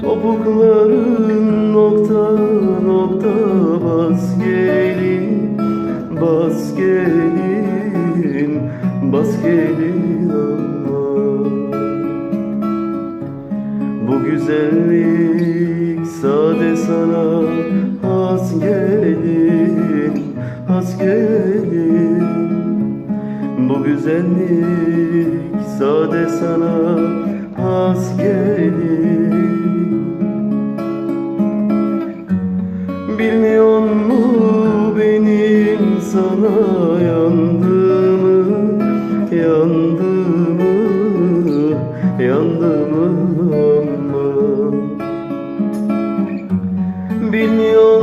Topukların nokta nokta bas gelin Bas gelin Bas gelin ama. Bu güzellik sade sana has gelin, has gelin. Bu güzellik sade sana has gelin Bilmiyor mu benim sana yandığımı, yandığımı, yandığımı ama Bilmiyor